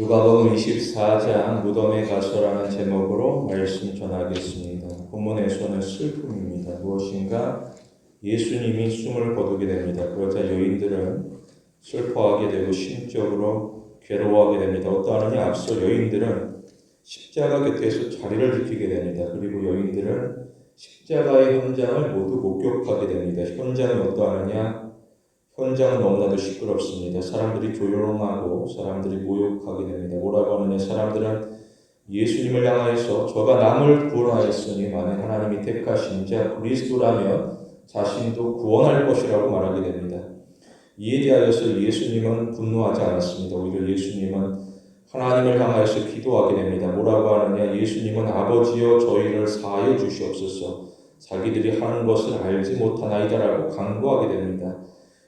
누가복음 24장 무덤에 가서라는 제목으로 말씀 전하겠습니다. 본문에서는 슬픔입니다. 무엇인가 예수님이 숨을 거두게 됩니다. 그러자 여인들은 슬퍼하게 되고 심적으로 괴로워하게 됩니다. 어떠하느냐 앞서 여인들은 십자가 곁에서 자리를 지키게 됩니다. 그리고 여인들은 십자가의 현장을 모두 목격하게 됩니다. 현장은 어떠하느냐 현장은 너무나도 시끄럽습니다. 사람들이 조용하고 사람들이 모욕하게 됩니다. 뭐라고 하느냐? 사람들은 예수님을 향하여서 저가 남을 구원하였으니 만약 하나님이 택하신 자 그리스도라면 자신도 구원할 것이라고 말하게 됩니다. 이에 대하여서 예수님은 분노하지 않았습니다. 오히려 예수님은 하나님을 향하여서 기도하게 됩니다. 뭐라고 하느냐? 예수님은 아버지여 저희를 사하여 주시옵소서. 자기들이 하는 것을 알지 못하나이다라고 강구하게 됩니다.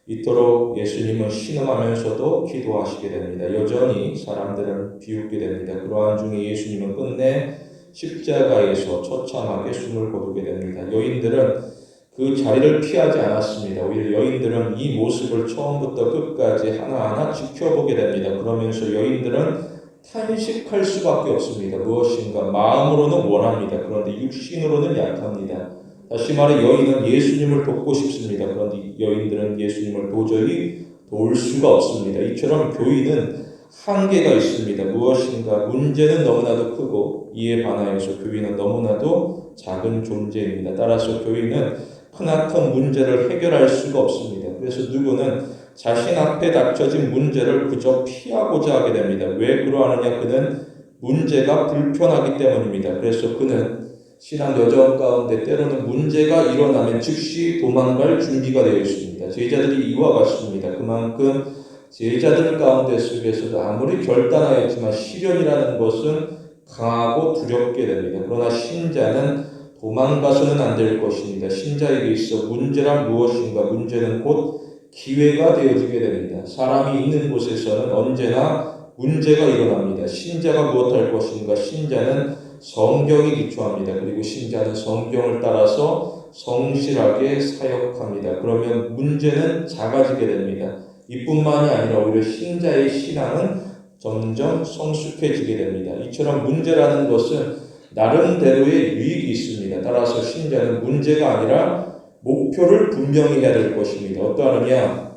이토록 예수님은 신음하면서도 기도하시게 됩니다. 여전히 사람들은 비웃게 됩니다. 그러한 중에 예수님은 끝내 십자가에서 처참하게 숨을 거두게 됩니다. 여인들은 그 자리를 피하지 않았습니다. 오히려 여인들은 이 모습을 처음부터 끝까지 하나하나 지켜보게 됩니다. 그러면서 여인들은 탄식할 수밖에 없습니다. 무엇인가 마음으로는 원합니다. 그런데 육신으로는 약합니다. 다시 말해 여인은 예수님을 돕고 싶습니다. 그런데 여인들은 예수님을 도저히 도울 수가 없습니다. 이처럼 교인은 한계가 있습니다. 무엇인가 문제는 너무나도 크고 이에 반하여서 교인은 너무나도 작은 존재입니다. 따라서 교인은 크나큰 문제를 해결할 수가 없습니다. 그래서 누구는 자신 앞에 닥쳐진 문제를 그저 피하고자 하게 됩니다. 왜 그러하느냐? 그는 문제가 불편하기 때문입니다. 그래서 그는 신앙 여정 가운데 때로는 문제가 일어나면 즉시 도망갈 준비가 되어 있습니다. 제자들이 이와 같습니다. 그만큼 제자들 가운데 속에서도 아무리 결단하였지만 시련이라는 것은 강하고 두렵게 됩니다. 그러나 신자는 도망가서는 안 될 것입니다. 신자에게 있어 문제란 무엇인가? 문제는 곧 기회가 되어지게 됩니다. 사람이 있는 곳에서는 언제나 문제가 일어납니다. 신자가 무엇할 것인가? 신자는 성경에 기초합니다. 그리고 신자는 성경을 따라서 성실하게 사역합니다. 그러면 문제는 작아지게 됩니다. 이뿐만이 아니라 오히려 신자의 신앙은 점점 성숙해지게 됩니다. 이처럼 문제라는 것은 나름대로의 유익이 있습니다. 따라서 신자는 문제가 아니라 목표를 분명히 해야 될 것입니다. 어떠하느냐?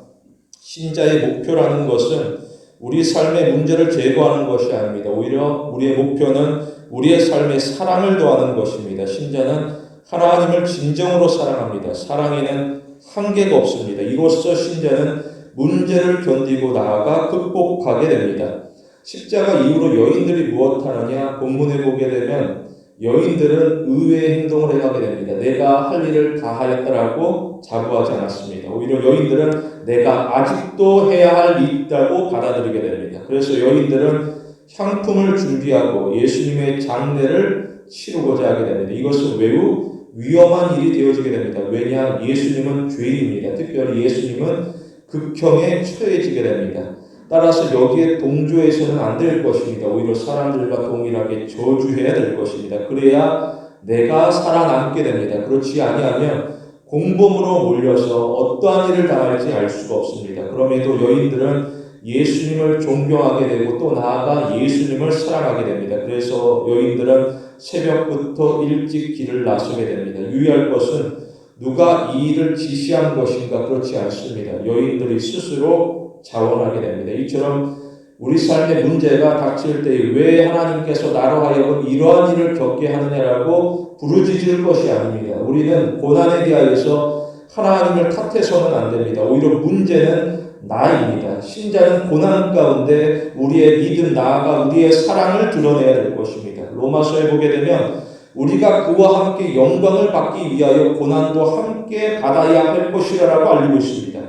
신자의 목표라는 것은 우리 삶의 문제를 제거하는 것이 아닙니다. 오히려 우리의 목표는 우리의 삶에 사랑을 더하는 것입니다. 신자는 하나님을 진정으로 사랑합니다. 사랑에는 한계가 없습니다. 이로써 신자는 문제를 견디고 나아가 극복하게 됩니다. 십자가 이후로 여인들이 무엇하느냐 본문에 보게 되면 여인들은 의외의 행동을 해가게 됩니다. 내가 할 일을 다 하였다라고 자부하지 않았습니다. 오히려 여인들은 내가 아직도 해야 할 일이 있다고 받아들이게 됩니다. 그래서 여인들은 향품을 준비하고 예수님의 장례를 치르고자 하게 됩니다. 이것은 매우 위험한 일이 되어지게 됩니다. 왜냐? 예수님은 죄인입니다. 특별히 예수님은 극형에 처해지게 됩니다. 따라서 여기에 동조해서는 안 될 것입니다. 오히려 사람들과 동일하게 저주해야 될 것입니다. 그래야 내가 살아남게 됩니다. 그렇지 아니하면 공범으로 몰려서 어떠한 일을 당할지 알 수가 없습니다. 그럼에도 여인들은 예수님을 존경하게 되고 또 나아가 예수님을 사랑하게 됩니다. 그래서 여인들은 새벽부터 일찍 길을 나서게 됩니다. 유의할 것은 누가 이 일을 지시한 것인가 그렇지 않습니다. 여인들이 스스로 자원하게 됩니다. 이처럼 우리 삶의 문제가 닥칠 때 왜 하나님께서 나로 하여금 이러한 일을 겪게 하느냐라고 부르짖을 것이 아닙니다. 우리는 고난에 대하여서 하나님을 탓해서는 안 됩니다. 오히려 문제는 나입니다. 신자는 고난 가운데 우리의 믿음 나아가 우리의 사랑을 드러내야 될 것입니다. 로마서에 보게 되면 우리가 그와 함께 영광을 받기 위하여 고난도 함께 받아야 할 것이라고 알리고 있습니다.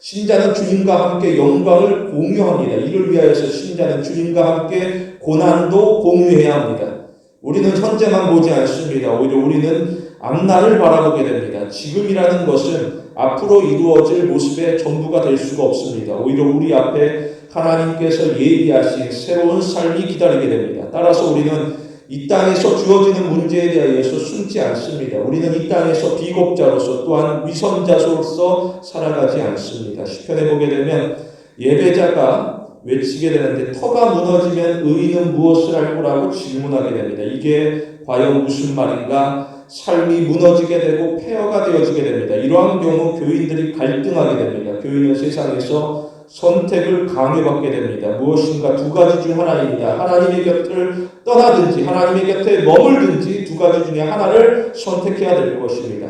신자는 주님과 함께 영광을 공유합니다. 이를 위하여서 신자는 주님과 함께 고난도 공유해야 합니다. 우리는 현재만 보지 않습니다. 오히려 우리는 앞날을 바라보게 됩니다. 지금이라는 것은 앞으로 이루어질 모습의 전부가 될 수가 없습니다. 오히려 우리 앞에 하나님께서 예비하신 새로운 삶이 기다리게 됩니다. 따라서 우리는 이 땅에서 주어지는 문제에 대하여서 숨지 않습니다. 우리는 이 땅에서 비겁자로서 또한 위선자로서 살아가지 않습니다. 시편에 보게 되면 예배자가 외치게 되는데 터가 무너지면 의인은 무엇을 할 거라고 질문하게 됩니다. 이게 과연 무슨 말인가? 삶이 무너지게 되고 폐허가 되어지게 됩니다. 이러한 경우 교인들이 갈등하게 됩니다. 교인은 세상에서 선택을 강요받게 됩니다. 무엇인가 두 가지 중 하나입니다. 하나님의 곁을 떠나든지 하나님의 곁에 머물든지 두 가지 중에 하나를 선택해야 될 것입니다.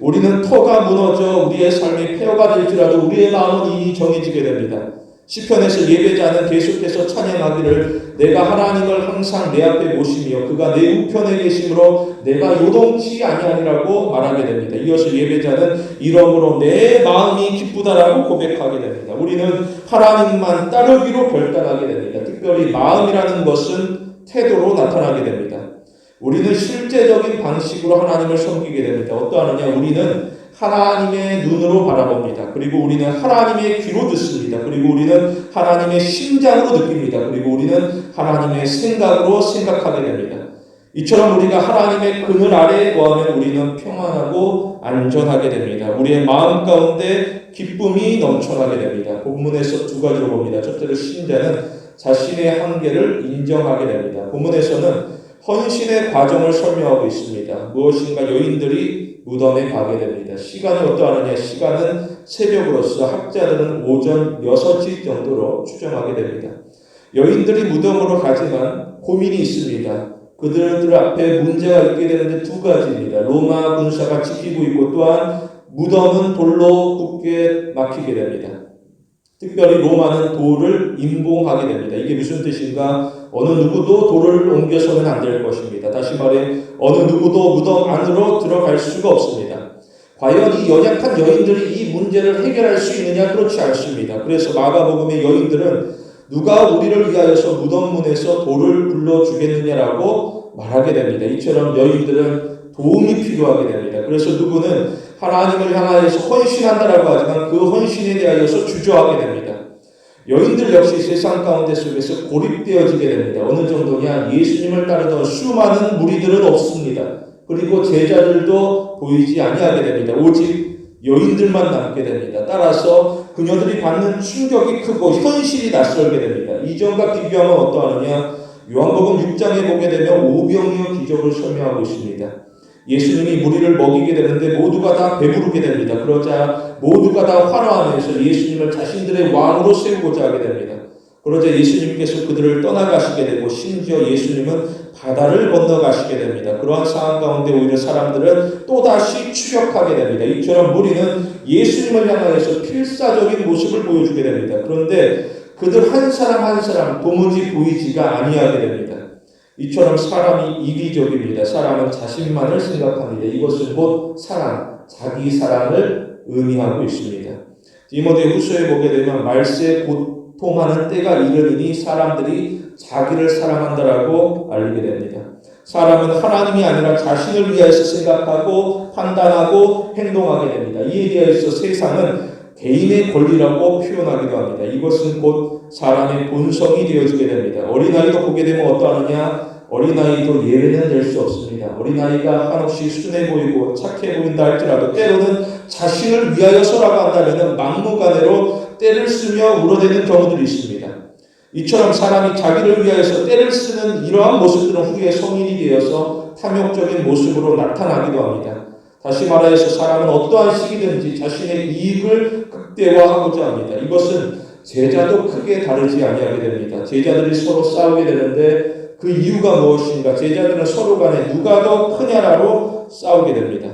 우리는 터가 무너져 우리의 삶이 폐허가 될지라도 우리의 마음은 이미 정해지게 됩니다. 시편에서 예배자는 계속해서 찬양하기를 내가 하나님을 항상 내 앞에 모시며 그가 내 우편에 계심으로 내가 요동치 아니하리라고 말하게 됩니다. 이어서 예배자는 이러므로 내 마음이 기쁘다라고 고백하게 됩니다. 우리는 하나님만 따르기로 결단하게 됩니다. 특별히 마음이라는 것은 태도로 나타나게 됩니다. 우리는 실제적인 방식으로 하나님을 섬기게 됩니다. 어떠하느냐? 우리는 하나님의 눈으로 바라봅니다. 그리고 우리는 하나님의 귀로 듣습니다. 그리고 우리는 하나님의 심장으로 느낍니다. 그리고 우리는 하나님의 생각으로 생각하게 됩니다. 이처럼 우리가 하나님의 그늘 아래에 거하면 우리는 평안하고 안전하게 됩니다. 우리의 마음 가운데 기쁨이 넘쳐나게 됩니다. 본문에서 두 가지로 봅니다. 첫째로 신자는 자신의 한계를 인정하게 됩니다. 본문에서는 헌신의 과정을 설명하고 있습니다. 무엇인가 여인들이 무덤에 가게 됩니다. 시간이 어떠하느냐? 시간은 새벽으로서 학자들은 오전 6시 정도로 추정하게 됩니다. 여인들이 무덤으로 가지만 고민이 있습니다. 그들들 앞에 문제가 있게 되는데 두 가지입니다. 로마 군사가 지키고 있고 또한 무덤은 돌로 굳게 막히게 됩니다. 특별히 로마는 돌을 임봉하게 됩니다. 이게 무슨 뜻인가? 어느 누구도 돌을 옮겨서는 안 될 것입니다. 다시 말해 어느 누구도 무덤 안으로 들어갈 수가 없습니다. 과연 이 연약한 여인들이 이 문제를 해결할 수 있느냐? 그렇지 않습니다. 그래서 마가복음의 여인들은 누가 우리를 위하여서 무덤문에서 돌을 굴러 주겠느냐라고 말하게 됩니다. 이처럼 여인들은 도움이 필요하게 됩니다. 그래서 누구는 하나님을 향하여서 헌신한다라고 하지만 그 헌신에 대하여서 주저하게 됩니다. 여인들 역시 세상 가운데 속에서 고립되어지게 됩니다. 어느 정도냐? 예수님을 따르던 수많은 무리들은 없습니다. 그리고 제자들도 보이지 아니하게 됩니다. 오직 여인들만 남게 됩니다. 따라서 그녀들이 받는 충격이 크고 현실이 낯설게 됩니다. 이전과 비교하면 어떠하느냐? 요한복음 6장에 보게 되면 오병이어 기적을 설명하고 있습니다. 예수님이 무리를 먹이게 되는데 모두가 다 배부르게 됩니다. 그러자 모두가 다 환호하면서 예수님을 자신들의 왕으로 세우고자 하게 됩니다. 그러자 예수님께서 그들을 떠나가시게 되고 심지어 예수님은 바다를 건너가시게 됩니다. 그러한 상황 가운데 오히려 사람들은 또다시 추격하게 됩니다. 이처럼 무리는 예수님을 향하여서 필사적인 모습을 보여주게 됩니다. 그런데 그들 한 사람 한 사람 도무지 보이지가 아니하게 됩니다. 이처럼 사람이 이기적입니다. 사람은 자신만을 생각합니다. 이것은 곧 사랑, 자기 사랑을 의미하고 있습니다. 디모데 후서에 보게 되면 말세 고통하는 때가 이르니 사람들이 자기를 사랑한다라고 알리게 됩니다. 사람은 하나님이 아니라 자신을 위하여서 생각하고 판단하고 행동하게 됩니다. 이에 대해서 세상은 개인의 권리라고 표현하기도 합니다. 이것은 곧 사람의 본성이 되어지게 됩니다. 어린아이도 보게 되면 어떠하느냐? 어린아이도 예외는 될 수 없습니다. 어린아이가 한없이 순해 보이고 착해 보인다 할지라도 때로는 자신을 위하여서라고 한다면 막무가내로 때를 쓰며 울어대는 경우들이 있습니다. 이처럼 사람이 자기를 위하여서 때를 쓰는 이러한 모습들은 후에 성인이 되어서 탐욕적인 모습으로 나타나기도 합니다. 다시 말하여서 사람은 어떠한 시기든지 자신의 이익을 극대화하고자 합니다. 이것은 제자도 크게 다르지 아니하게 됩니다. 제자들이 서로 싸우게 되는데 그 이유가 무엇인가? 제자들은 서로 간에 누가 더 크냐라고 싸우게 됩니다.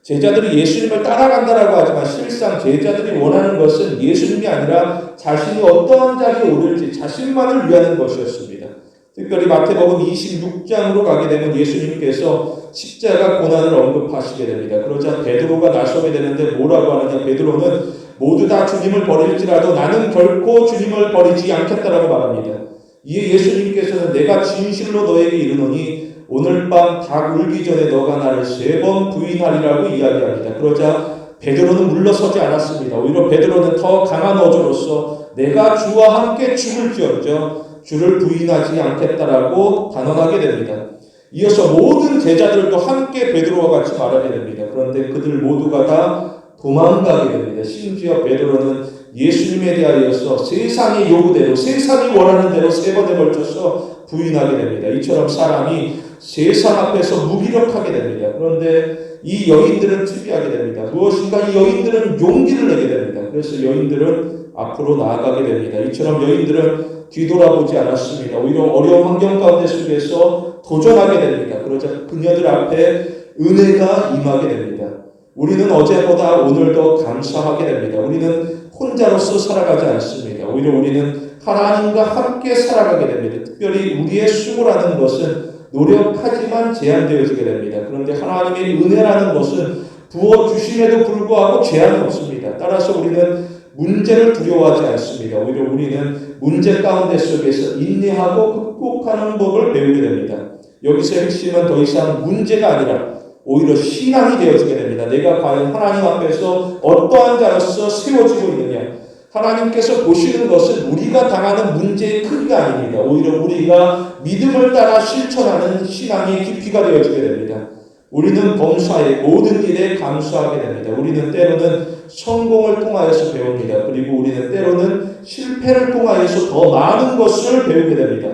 제자들이 예수님을 따라간다라고 하지만 실상 제자들이 원하는 것은 예수님이 아니라 자신이 어떠한 자리에 오를지 자신만을 위하는 것이었습니다. 특별히 마태복음 26장으로 가게 되면 예수님께서 십자가 고난을 언급하시게 됩니다. 그러자 베드로가 나서게 되는데 뭐라고 하느냐? 베드로는 모두 다 주님을 버릴지라도 나는 결코 주님을 버리지 않겠다라고 말합니다. 이에 예수님께서는 내가 진실로 너에게 이르노니 오늘 밤 닭 울기 전에 너가 나를 세 번 부인하리라고 이야기합니다. 그러자 베드로는 물러서지 않았습니다. 오히려 베드로는 더 강한 어조로서 내가 주와 함께 죽을지언정 주를 부인하지 않겠다라고 단언하게 됩니다. 이어서 모든 제자들도 함께 베드로와 같이 말하게 됩니다. 그런데 그들 모두가 다 도망가게 됩니다. 심지어 베드로는 예수님에 대하여서 세상의 요구대로 세상이 원하는 대로 세 번에 걸쳐서 부인하게 됩니다. 이처럼 사람이 세상 앞에서 무기력하게 됩니다. 그런데 이 여인들은 특이하게 됩니다. 무엇인가 이 여인들은 용기를 내게 됩니다. 그래서 여인들은 앞으로 나아가게 됩니다. 이처럼 여인들은 뒤돌아보지 않았습니다. 오히려 어려운 환경 가운데 속에서 도전하게 됩니다. 그러자 그녀들 앞에 은혜가 임하게 됩니다. 우리는 어제보다 오늘 더 감사하게 됩니다. 우리는 혼자로서 살아가지 않습니다. 오히려 우리는 하나님과 함께 살아가게 됩니다. 특별히 우리의 수고라는 것은 노력하지만 제한되어지게 됩니다. 그런데 하나님의 은혜라는 것은 부어주심에도 불구하고 제한이 없습니다. 따라서 우리는 문제를 두려워하지 않습니다. 오히려 우리는 문제 가운데 속에서 인내하고 극복하는 법을 배우게 됩니다. 여기서 핵심은 더 이상 문제가 아니라 오히려 신앙이 되어지게 됩니다. 내가 과연 하나님 앞에서 어떠한 자로서 세워지고 있느냐. 하나님께서 보시는 것은 우리가 당하는 문제의 크기가 아닙니다. 오히려 우리가 믿음을 따라 실천하는 신앙의 깊이가 되어지게 됩니다. 우리는 범사의 모든 일에 감수하게 됩니다. 우리는 때로는 성공을 통하여서 배웁니다. 그리고 우리는 때로는 실패를 통하여서 더 많은 것을 배우게 됩니다.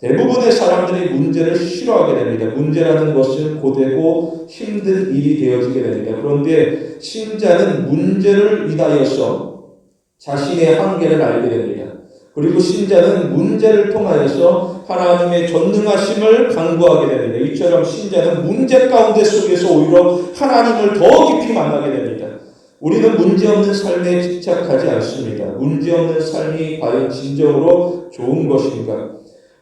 대부분의 사람들이 문제를 싫어하게 됩니다. 문제라는 것은 고되고 힘든 일이 되어지게 됩니다. 그런데 신자는 문제를 인하여서 자신의 한계를 알게 됩니다. 그리고 신자는 문제를 통하여서 하나님의 전능하심을 강구하게 됩니다. 이처럼 신자는 문제 가운데 속에서 오히려 하나님을 더 깊이 만나게 됩니다. 우리는 문제없는 삶에 집착하지 않습니다. 문제없는 삶이 과연 진정으로 좋은 것인가?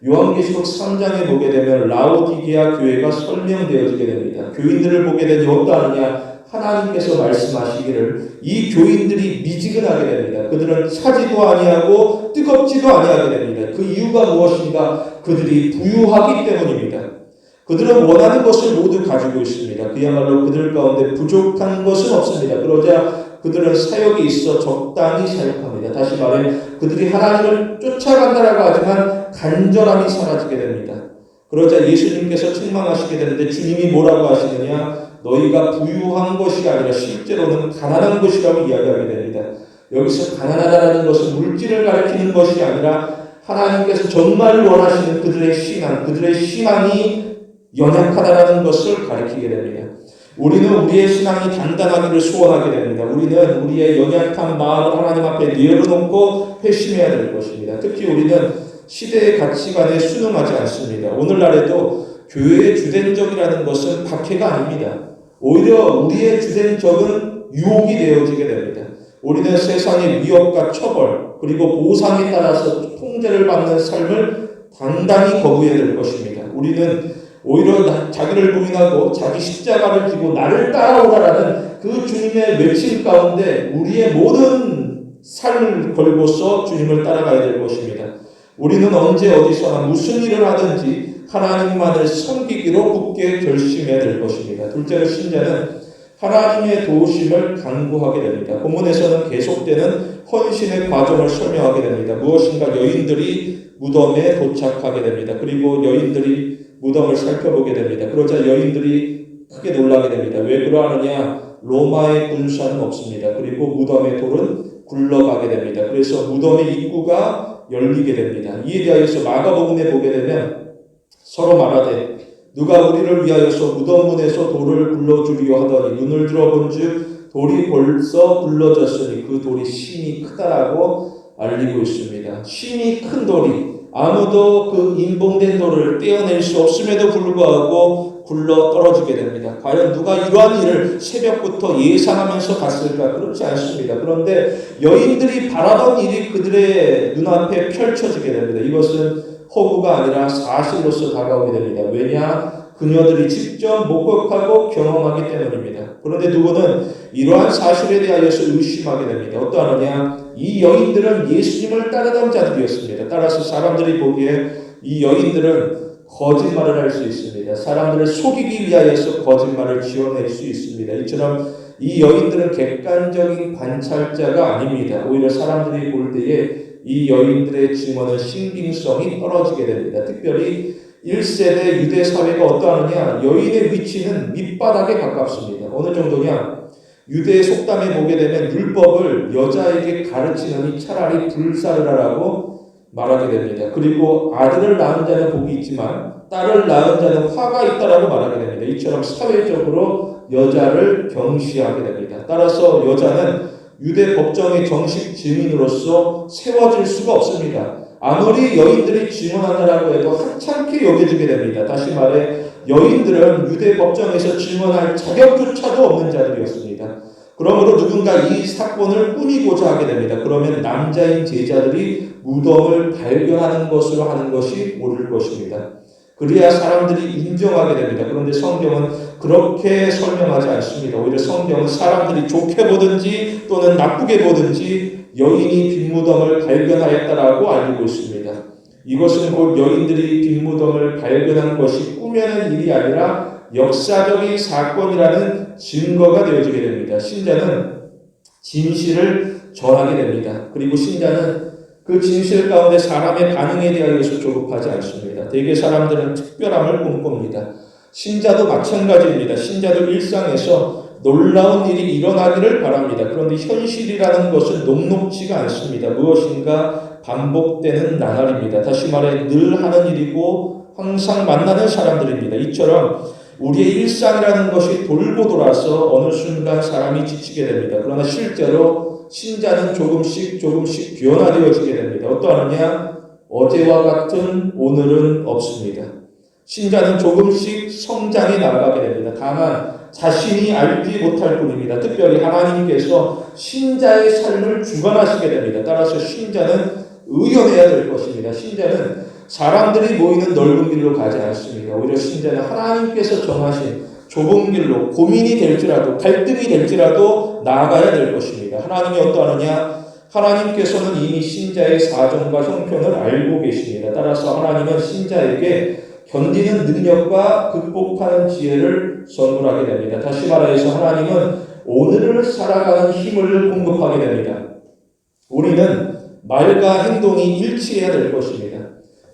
요한계시록 3장에 보게 되면 라오디게아 교회가 설명되어지게 됩니다. 교인들을 보게 되니 어떠하느냐? 하나님께서 말씀하시기를 이 교인들이 미지근하게 됩니다. 그들은 차지도 아니하고 뜨겁지도 아니하게 됩니다. 그 이유가 무엇인가? 그들이 부유하기 때문입니다. 그들은 원하는 것을 모두 가지고 있습니다. 그야말로 그들 가운데 부족한 것은 없습니다. 그러자 그들은 사역이 있어 적당히 사역합니다. 다시 말해 그들이 하나님을 쫓아간다라고 하지만 간절함이 사라지게 됩니다. 그러자 예수님께서 책망하시게 되는데 주님이 뭐라고 하시느냐? 너희가 부유한 것이 아니라 실제로는 가난한 것이라고 이야기하게 됩니다. 여기서 가난하다는 것은 물질을 가리키는 것이 아니라 하나님께서 정말 원하시는 그들의 신앙, 그들의 신앙이 연약하다는 것을 가리키게 됩니다. 우리는 우리의 신앙이 단단하기를 소원하게 됩니다. 우리는 우리의 연약한 마음을 하나님 앞에 내려놓고 회심해야 될 것입니다. 특히 우리는 시대의 가치관에 순응하지 않습니다. 오늘날에도 교회의 주된 적이라는 것은 박해가 아닙니다. 오히려 우리의 주된 적은 유혹이 되어지게 됩니다. 우리는 세상의 위협과 처벌 그리고 보상에 따라서 통제를 받는 삶을 단단히 거부해야 될 것입니다. 우리는 오히려 자기를 부인하고 자기 십자가를 지고 나를 따라오라라는 그 주님의 외침 가운데 우리의 모든 삶을 걸고서 주님을 따라가야 될 것입니다. 우리는 언제 어디서나 무슨 일을 하든지 하나님만을 섬기기로 굳게 결심해야 될 것입니다. 둘째로 신자는 하나님의 도우심을 간구하게 됩니다. 본문에서는 계속되는 헌신의 과정을 설명하게 됩니다. 무엇인가 여인들이 무덤에 도착하게 됩니다. 그리고 여인들이 무덤을 살펴보게 됩니다. 그러자 여인들이 크게 놀라게 됩니다. 왜 그러하느냐? 로마의 군사는 없습니다. 그리고 무덤의 돌은 굴러가게 됩니다. 그래서 무덤의 입구가 열리게 됩니다. 이에 대하여서 마가복음에 보게 되면 서로 말하되 누가 우리를 위하여서 무덤문에서 돌을 굴러주리요 하더니 눈을 들어본즉 돌이 벌써 굴러졌으니 그 돌이 심이 크다라고 알리고 있습니다. 심이 큰 돌이 아무도 그 인봉된 돌을 떼어낼 수 없음에도 불구하고 굴러 떨어지게 됩니다. 과연 누가 이러한 일을 새벽부터 예상하면서 갔을까? 그렇지 않습니다. 그런데 여인들이 바라던 일이 그들의 눈앞에 펼쳐지게 됩니다. 이것은 허구가 아니라 사실로서 다가오게 됩니다. 왜냐? 그녀들이 직접 목격하고 경험하기 때문입니다. 그런데 누구는 이러한 사실에 대하여서 의심하게 됩니다. 어떠하느냐? 이 여인들은 예수님을 따르던 자들이었습니다. 따라서 사람들이 보기에 이 여인들은 거짓말을 할 수 있습니다. 사람들을 속이기 위하여서 거짓말을 지어낼 수 있습니다. 이처럼 이 여인들은 객관적인 관찰자가 아닙니다. 오히려 사람들이 볼 때에 이 여인들의 증언은 신빙성이 떨어지게 됩니다. 특별히 1세대 유대 사회가 어떠하느냐? 여인의 위치는 밑바닥에 가깝습니다. 어느 정도냐? 유대의 속담에 보게 되면 율법을 여자에게 가르치느니 차라리 불사를 하라고 말하게 됩니다. 그리고 아들을 낳은 자는 복이 있지만 딸을 낳은 자는 화가 있다라고 말하게 됩니다. 이처럼 사회적으로 여자를 경시하게 됩니다. 따라서 여자는 유대 법정의 정식 증인으로서 세워질 수가 없습니다. 아무리 여인들이 증언한다라고 해도 하찮게 여겨지게 됩니다. 다시 말해 여인들은 유대 법정에서 증언할 자격조차도 없는 자들이었습니다. 그러므로 누군가 이 사건을 꾸미고자 하게 됩니다. 그러면 남자인 제자들이 무덤을 발견하는 것으로 하는 것이 옳을 것입니다. 그래야 사람들이 인정하게 됩니다. 그런데 성경은 그렇게 설명하지 않습니다. 오히려 성경은 사람들이 좋게 보든지 또는 나쁘게 보든지 여인이 빈무덤을 발견하였다라고 알고 있습니다. 이것은 곧 여인들이 빈무덤을 발견한 것이 꾸며낸 일이 아니라 역사적인 사건이라는 증거가 되어지게 됩니다. 신자는 진실을 전하게 됩니다. 그리고 신자는 그 진실 가운데 사람의 반응에 대하여서 조급하지 않습니다. 대개 사람들은 특별함을 꿈꿉니다. 신자도 마찬가지입니다. 신자도 일상에서 놀라운 일이 일어나기를 바랍니다. 그런데 현실이라는 것은 녹록지가 않습니다. 무엇인가 반복되는 나날입니다. 다시 말해 늘 하는 일이고 항상 만나는 사람들입니다. 이처럼 우리의 일상이라는 것이 돌고 돌아서 어느 순간 사람이 지치게 됩니다. 그러나 실제로 신자는 조금씩 조금씩 변화되어지게 됩니다. 어떠하느냐? 어제와 같은 오늘은 없습니다. 신자는 조금씩 성장해 나가게 됩니다. 다만 자신이 알지 못할 뿐입니다. 특별히 하나님께서 신자의 삶을 주관하시게 됩니다. 따라서 신자는 의연해야 될 것입니다. 신자는 사람들이 모이는 넓은 길로 가지 않습니다. 오히려 신자는 하나님께서 정하신 좁은 길로 고민이 될지라도 갈등이 될지라도 나아가야 될 것입니다. 하나님이 어떠하느냐? 하나님께서는 이미 신자의 사정과 형편을 알고 계십니다. 따라서 하나님은 신자에게 견디는 능력과 극복하는 지혜를 선물하게 됩니다. 다시 말해서 하나님은 오늘을 살아가는 힘을 공급하게 됩니다. 우리는 말과 행동이 일치해야 될 것입니다.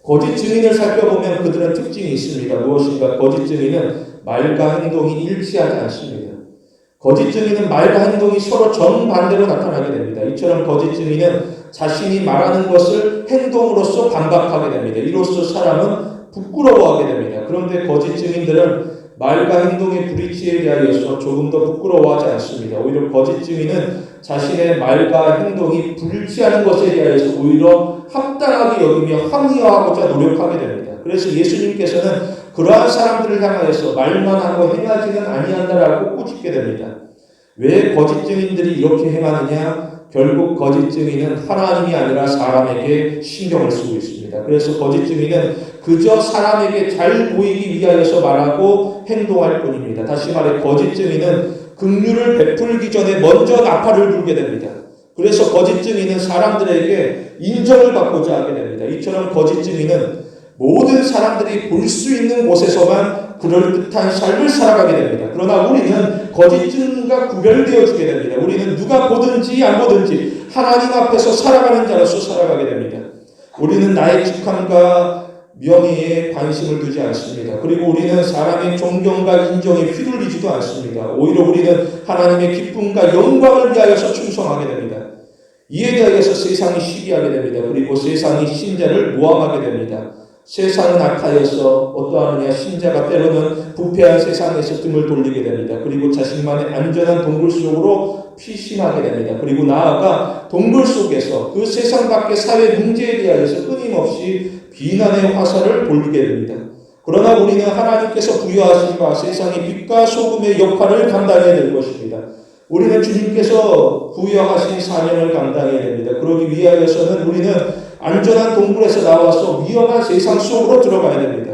거짓 증인을 살펴보면 그들은 특징이 있습니다. 무엇인가 거짓 증인은 말과 행동이 일치하지 않습니다. 거짓 증인은 말과 행동이 서로 정반대로 나타나게 됩니다. 이처럼 거짓 증인은 자신이 말하는 것을 행동으로서 반박하게 됩니다. 이로써 사람은 부끄러워하게 됩니다. 그런데 거짓 증인들은 말과 행동의 불이치에 대하여서 조금 더 부끄러워하지 않습니다. 오히려 거짓 증인은 자신의 말과 행동이 불일치하는 것에 대하여서 오히려 합당하게 여기며 합리화하고자 노력하게 됩니다. 그래서 예수님께서는 그러한 사람들을 향하여서 말만 하고 행하지는 아니한다라고 꾸짖게 됩니다. 왜 거짓 증인들이 이렇게 행하느냐? 결국 거짓 증인은 하나님이 아니라 사람에게 신경을 쓰고 있습니다. 그래서 거짓 증인은 그저 사람에게 잘 보이기 위하여서 말하고 행동할 뿐입니다. 다시 말해 거짓 증인은 긍휼을 베풀기 전에 먼저 나팔을 불게 됩니다. 그래서 거짓 증인은 사람들에게 인정을 받고자 하게 됩니다. 이처럼 거짓 증인은 모든 사람들이 볼 수 있는 곳에서만 그럴듯한 삶을 살아가게 됩니다. 그러나 우리는 거짓 증인과 구별되어지게 됩니다. 우리는 누가 보든지 안 보든지 하나님 앞에서 살아가는 자로서 살아가게 됩니다. 우리는 나의 직함과 명예에 관심을 두지 않습니다. 그리고 우리는 사람의 존경과 인정에 휘둘리지도 않습니다. 오히려 우리는 하나님의 기쁨과 영광을 위하여서 충성하게 됩니다. 이에 대하여서 세상이 시기하게 됩니다. 그리고 세상이 신자를 모함하게 됩니다. 세상은 악하여서 어떠하느냐 신자가 때로는 부패한 세상에서 등을 돌리게 됩니다. 그리고 자신만의 안전한 동굴 속으로 피신하게 됩니다. 그리고 나아가 동굴 속에서 그 세상 밖의 사회 문제에 대하여서 끊임없이 비난의 화살을 돌리게 됩니다. 그러나 우리는 하나님께서 부여하신 바 세상의 빛과 소금의 역할을 감당해야 될 것입니다. 우리는 주님께서 부여하신 사명을 감당해야 됩니다. 그러기 위하여서는 우리는 안전한 동굴에서 나와서 위험한 세상 속으로 들어가야 됩니다.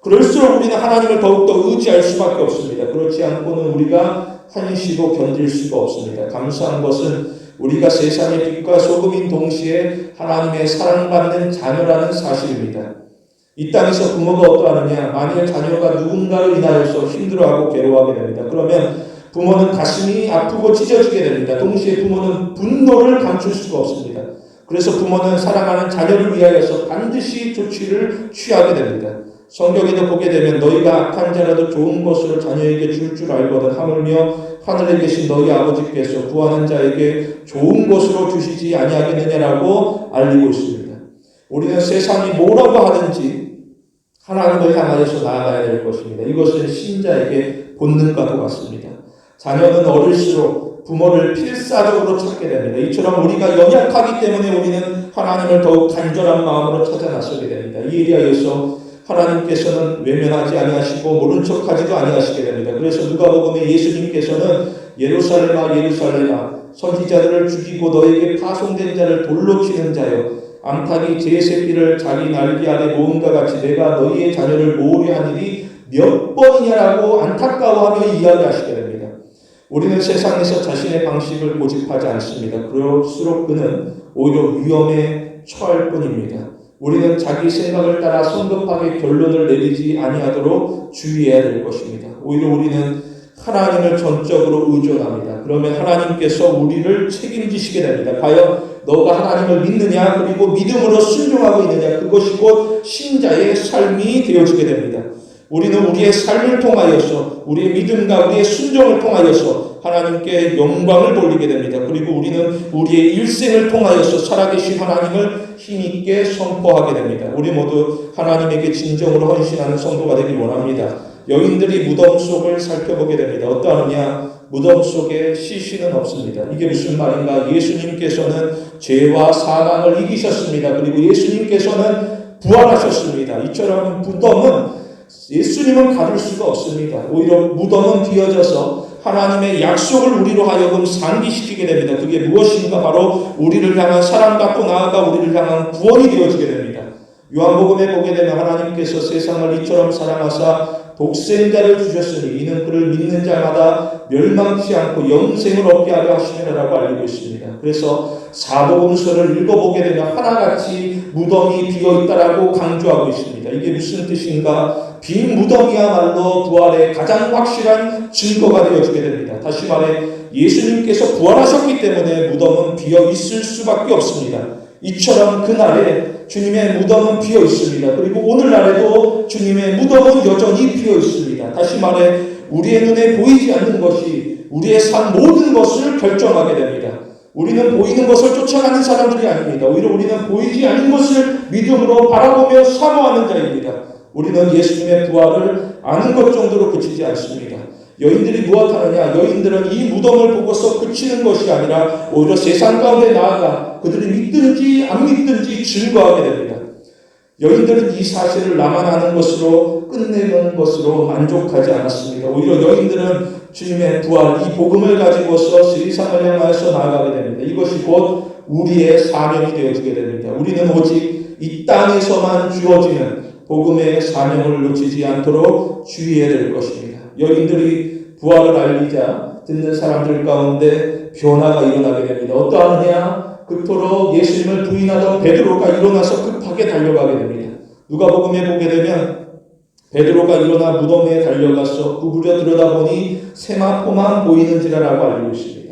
그럴수록 우리는 하나님을 더욱더 의지할 수밖에 없습니다. 그렇지 않고는 우리가 한시도 견딜 수가 없습니다. 감사한 것은 우리가 세상의 빛과 소금인 동시에 하나님의 사랑받는 자녀라는 사실입니다. 이 땅에서 부모가 어떠하느냐? 만일 자녀가 누군가를 인하여서 힘들어하고 괴로워하게 됩니다. 그러면 부모는 가슴이 아프고 찢어지게 됩니다. 동시에 부모는 분노를 감출 수가 없습니다. 그래서 부모는 사랑하는 자녀를 위하여서 반드시 조치를 취하게 됩니다. 성경에도 보게 되면 너희가 악한 자라도 좋은 것을 자녀에게 줄줄 알거든 하물며 하늘에 계신 너희 아버지께서 구하는 자에게 좋은 것으로 주시지 아니하겠느냐라고 알리고 있습니다. 우리는 세상이 뭐라고 하든지 하나님을 향하여서 나아가야 될 것입니다. 이것은 신자에게 본능과도 같습니다. 자녀는 어릴수록 부모를 필사적으로 찾게 됩니다. 이처럼 우리가 연약하기 때문에 우리는 하나님을 더욱 간절한 마음으로 찾아 나서게 됩니다. 이에 대하여서 하나님께서는 외면하지 아니하시고 모른 척하지도 아니하시게 됩니다. 그래서 누가복음에 예수님께서는 예루살렘아 예루살렘아 선지자들을 죽이고 너에게 파송된 자를 돌로 치는 자여 암탉이 제 새끼를 자기 날개 아래 모음과 같이 내가 너희의 자녀를 모으려 한 일이 몇 번이냐라고 안타까워하며 이야기하시게 됩니다. 우리는 세상에서 자신의 방식을 고집하지 않습니다. 그럴수록 그는 오히려 위험에 처할 뿐입니다. 우리는 자기 생각을 따라 성급하게 결론을 내리지 아니하도록 주의해야 될 것입니다. 오히려 우리는 하나님을 전적으로 의존합니다. 그러면 하나님께서 우리를 책임지시게 됩니다. 과연 너가 하나님을 믿느냐 그리고 믿음으로 순종하고 있느냐 그것이 곧 신자의 삶이 되어지게 됩니다. 우리는 우리의 삶을 통하여서 우리의 믿음과 우리의 순종을 통하여서 하나님께 영광을 돌리게 됩니다. 그리고 우리는 우리의 일생을 통하여서 살아계신 하나님을 힘있게 선포하게 됩니다. 우리 모두 하나님에게 진정으로 헌신하는 성도가 되길 원합니다. 여인들이 무덤 속을 살펴보게 됩니다. 어떠하느냐? 무덤 속에 시신은 없습니다. 이게 무슨 말인가? 예수님께서는 죄와 사망을 이기셨습니다. 그리고 예수님께서는 부활하셨습니다. 이처럼 무덤은 예수님은 가둘 수가 없습니다. 오히려 무덤은 비어져서 하나님의 약속을 우리로 하여금 상기시키게 됩니다. 그게 무엇인가? 바로 우리를 향한 사랑과 또 나아가 우리를 향한 구원이 되어지게 됩니다. 요한복음에 보게 되면 하나님께서 세상을 이처럼 사랑하사 독생 자를 주셨으니 이는 그를 믿는 자마다 멸망치 않고 영생을 얻게 하려 하시느라고 알리고 있습니다. 그래서 사복음서를 읽어보게 되면 하나같이 무덤이 비어 있다라고 강조하고 있습니다. 이게 무슨 뜻인가? 빈 무덤이야말로 부활의 가장 확실한 증거가 되어지게 됩니다. 다시 말해 예수님께서 부활하셨기 때문에 무덤은 비어 있을 수밖에 없습니다. 이처럼 그날에 주님의 무덤은 비어 있습니다. 그리고 오늘날에도 주님의 무덤은 여전히 비어 있습니다. 다시 말해 우리의 눈에 보이지 않는 것이 우리의 삶 모든 것을 결정하게 됩니다. 우리는 보이는 것을 쫓아가는 사람들이 아닙니다. 오히려 우리는 보이지 않는 것을 믿음으로 바라보며 사모하는 자입니다. 우리는 예수님의 부활을 아는 것 정도로 그치지 않습니다. 여인들이 무엇하느냐? 여인들은 이 무덤을 보고서 그치는 것이 아니라 오히려 세상 가운데 나아가 그들이 믿든지 안 믿든지 증거하게 됩니다. 여인들은 이 사실을 나만 아는 것으로 끝내는 것으로 만족하지 않았습니다. 오히려 여인들은 주님의 부활, 이 복음을 가지고서 세상을 향하여서 나아가게 됩니다. 이것이 곧 우리의 사명이 되어지게 됩니다. 우리는 오직 이 땅에서만 주어지는 복음의 사명을 놓치지 않도록 주의해야 될 것입니다. 여인들이 부활을 알리자 듣는 사람들 가운데 변화가 일어나게 됩니다. 어떠하느냐? 그토록 예수님을 부인하던 베드로가 일어나서 급하게 달려가게 됩니다. 누가복음에 보게 되면 베드로가 일어나 무덤에 달려가서 구부려 들여다보니 세마포만 보이는지라라고 알리고 있습니다.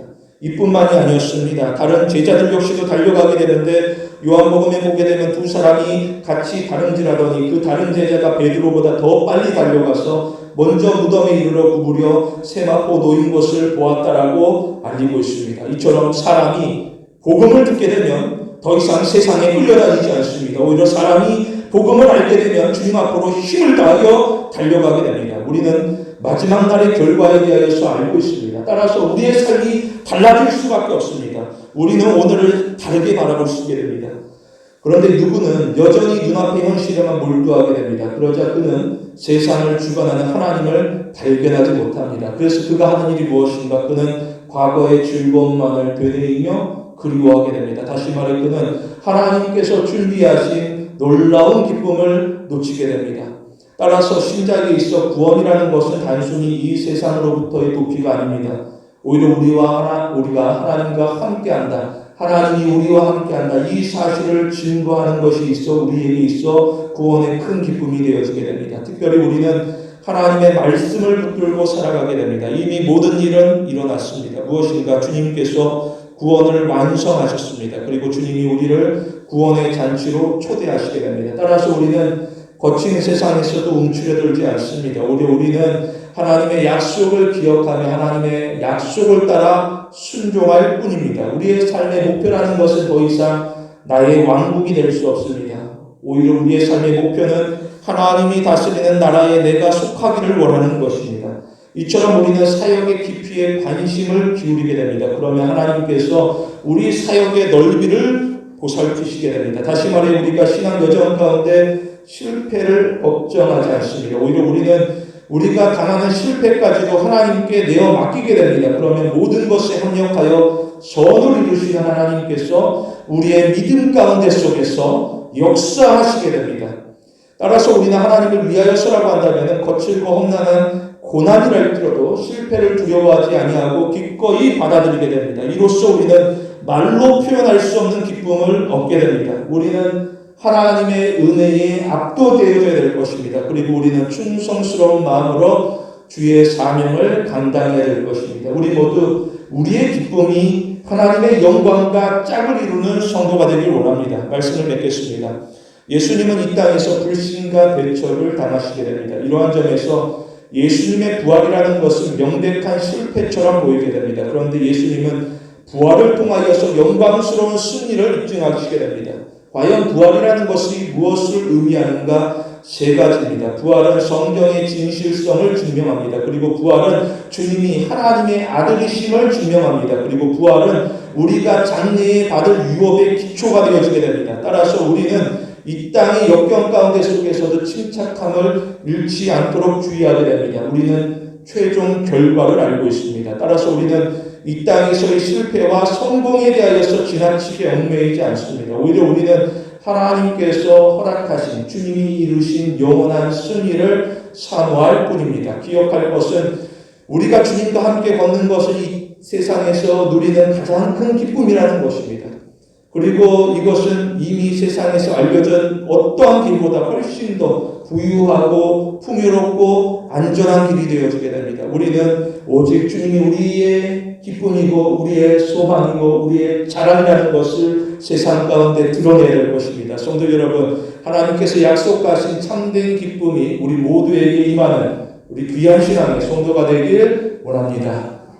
이뿐만이 아니었습니다. 다른 제자들 역시도 달려가게 되는데 요한복음에 보게 되면 두 사람이 같이 다른지라더니 그 다른 제자가 베드로보다 더 빨리 달려가서 먼저 무덤에 이르러 구부려 세마포 놓인 것을 보았다라고 알리고 있습니다. 이처럼 사람이 복음을 듣게 되면 더 이상 세상에 끌려다니지 않습니다. 오히려 사람이 복음을 알게 되면 주님 앞으로 힘을 다하여 달려가게 됩니다. 우리는 마지막 날의 결과에 대하여서 알고 있습니다. 따라서 우리의 삶이 달라질 수밖에 없습니다. 우리는 오늘을 다르게 바라볼 수 있게 됩니다. 그런데 누구는 여전히 눈앞의 현실에만 몰두하게 됩니다. 그러자 그는 세상을 주관하는 하나님을 발견하지 못합니다. 그래서 그가 하는 일이 무엇인가? 그는 과거의 즐거움만을 되뇌이며 그리워하게 됩니다. 다시 말해 그는 하나님께서 준비하신 놀라운 기쁨을 놓치게 됩니다. 따라서 신자에게 있어 구원이라는 것은 단순히 이 세상으로부터의 도피가 아닙니다. 오히려 우리와 하나, 우리가 하나님과 함께한다. 하나님이 우리와 함께한다. 이 사실을 증거하는 것이 있어 우리에게 있어 구원의 큰 기쁨이 되어지게 됩니다. 특별히 우리는 하나님의 말씀을 붙들고 살아가게 됩니다. 이미 모든 일은 일어났습니다. 무엇인가 주님께서 구원을 완성하셨습니다. 그리고 주님이 우리를 구원의 잔치로 초대하시게 됩니다. 따라서 우리는 거친 세상에서도 움츠려들지 않습니다. 오히려 우리는 하나님의 약속을 기억하며 하나님의 약속을 따라 순종할 뿐입니다. 우리의 삶의 목표라는 것은 더 이상 나의 왕국이 될 수 없습니다. 오히려 우리의 삶의 목표는 하나님이 다스리는 나라에 내가 속하기를 원하는 것입니다. 이처럼 우리는 사역의 깊이에 관심을 기울이게 됩니다. 그러면 하나님께서 우리 사역의 넓이를 보살피시게 됩니다. 다시 말해 우리가 신앙 여정 가운데 실패를 걱정하지 않습니다. 오히려 우리는 우리가 당하는 실패까지도 하나님께 내어 맡기게 됩니다. 그러면 모든 것에 합력하여 선을 이루시는 하나님께서 우리의 믿음 가운데 속에서 역사하시게 됩니다. 따라서 우리는 하나님을 위하여서라고 한다면 거칠고 험난한 고난이라 할지라도 실패를 두려워하지 아니하고 기꺼이 받아들이게 됩니다. 이로써 우리는 말로 표현할 수 없는 기쁨을 얻게 됩니다. 우리는 하나님의 은혜에 압도되어야 될 것입니다. 그리고 우리는 충성스러운 마음으로 주의 사명을 감당해야 될 것입니다. 우리 모두 우리의 기쁨이 하나님의 영광과 짝을 이루는 성도가 되길 원합니다. 말씀을 맺겠습니다. 예수님은 이 땅에서 불신과 대처를 당하시게 됩니다. 이러한 점에서 예수님의 부활이라는 것은 명백한 실패처럼 보이게 됩니다. 그런데 예수님은 부활을 통하여서 영광스러운 승리를 입증하시게 됩니다. 과연 부활이라는 것이 무엇을 의미하는가 세 가지입니다. 부활은 성경의 진실성을 증명합니다. 그리고 부활은 주님이 하나님의 아들이심을 증명합니다. 그리고 부활은 우리가 장래에 받을 유업의 기초가 되어지게 됩니다. 따라서 우리는 이 땅의 역경 가운데 속에서도 침착함을 잃지 않도록 주의하게 됩니다. 우리는 최종 결과를 알고 있습니다. 따라서 우리는 이 땅에서의 실패와 성공에 대하여서 지나치게 얽매이지 않습니다. 오히려 우리는 하나님께서 허락하신 주님이 이루신 영원한 승리를 산호할 뿐입니다. 기억할 것은 우리가 주님과 함께 걷는 것을 이 세상에서 누리는 가장 큰 기쁨이라는 것입니다. 그리고 이것은 이미 세상에서 알려진 어떠한 길보다 훨씬 더 부유하고 풍요롭고 안전한 길이 되어지게 됩니다. 우리는 오직 주님이 우리의 기쁨이고 우리의 소망이고 우리의 자랑이라는 것을 세상 가운데 드러내야 될 것입니다. 성도 여러분, 하나님께서 약속하신 참된 기쁨이 우리 모두에게 임하는 우리 귀한 신앙의 성도가 되길 원합니다.